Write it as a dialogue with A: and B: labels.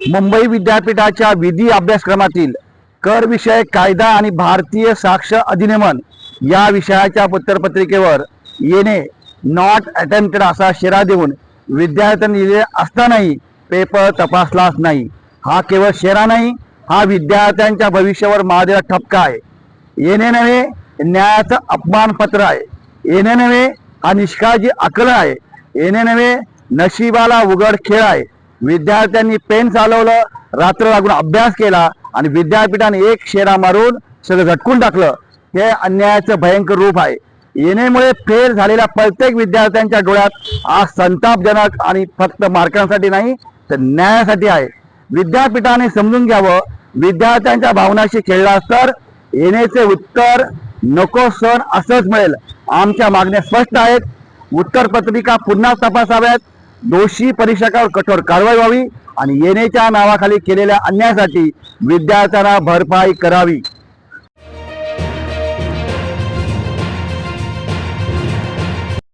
A: मुंबई विद्यापीठाच्या विधी अभ्यासक्रमातील कर विषय कायदा आणि भारतीय साक्ष अधिनियमन या विषयाच्या उत्तरपत्रिकेवर येणे नॉट अटेम्प्टेड असा शेरा देऊन विद्यार्थ्यांनी लिहिले असतानाही पेपर तपासलाच नाही. हा केवळ शेरा नाही हा विद्यार्थ्यांच्या भविष्यावर मारलेला ठपका आहे. येणे नव्हे न्यायाचं अपमानपत्र आहे. येणे नव्हे हा निष्काळजी आकलन आहे. येणे नव्हे नशिबाला उघड खेळ आहे. विद्यार्थ्यांनी पेन चालवलं रात्र लागून अभ्यास केला आणि विद्यापीठाने एक शेरा मारून सगळं झटकून टाकलं. हे अन्यायाचं भयंकर रूप आहे. येण्यामुळे फेल झालेल्या प्रत्येक विद्यार्थ्यांच्या डोळ्यात आज संतापजनक आणि फक्त मार्कांसाठी नाही तर न्यायासाठी आहे. विद्यापीठाने समजून घ्यावं विद्यार्थ्यांच्या भावनाशी खेळलास तर येण्याचे उत्तर नको सण असंच मिळेल. आमच्या मागण्या स्पष्ट आहेत. उत्तर पत्रिका पुन्हा तपासाव्यात. दोषी परीक्षकावर कठोर कारवाई व्हावी आणि येण्याच्या नावाखाली केलेल्या अन्यायासाठी विद्यार्थ्यांना भरपाई करावी.